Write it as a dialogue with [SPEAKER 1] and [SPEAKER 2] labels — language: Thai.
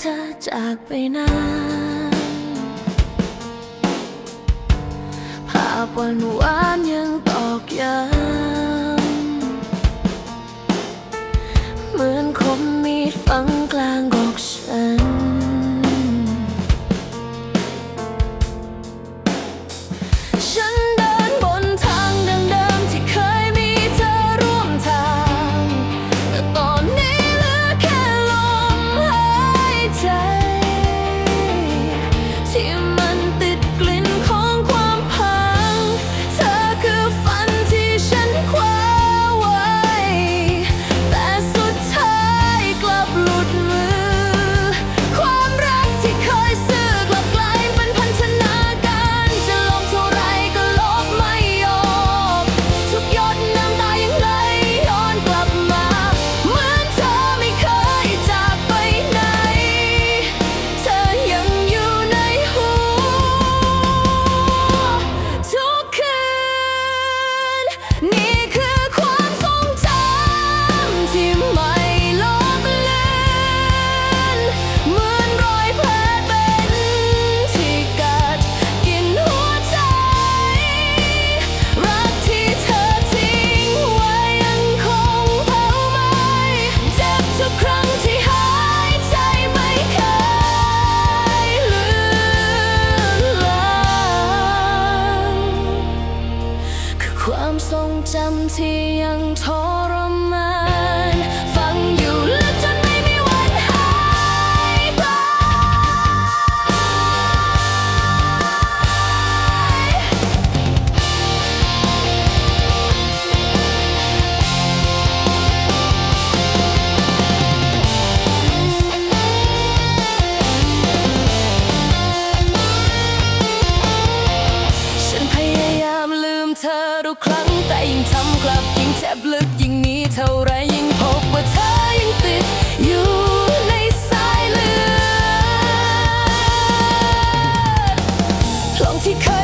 [SPEAKER 1] เธอจากไปนานภาพวันวาน จำที่ยังทรมานฟังอยู่ เท่าไรยิ่งพบว่าเธอยังติดอยู่ในสายเลือดลองที่เคย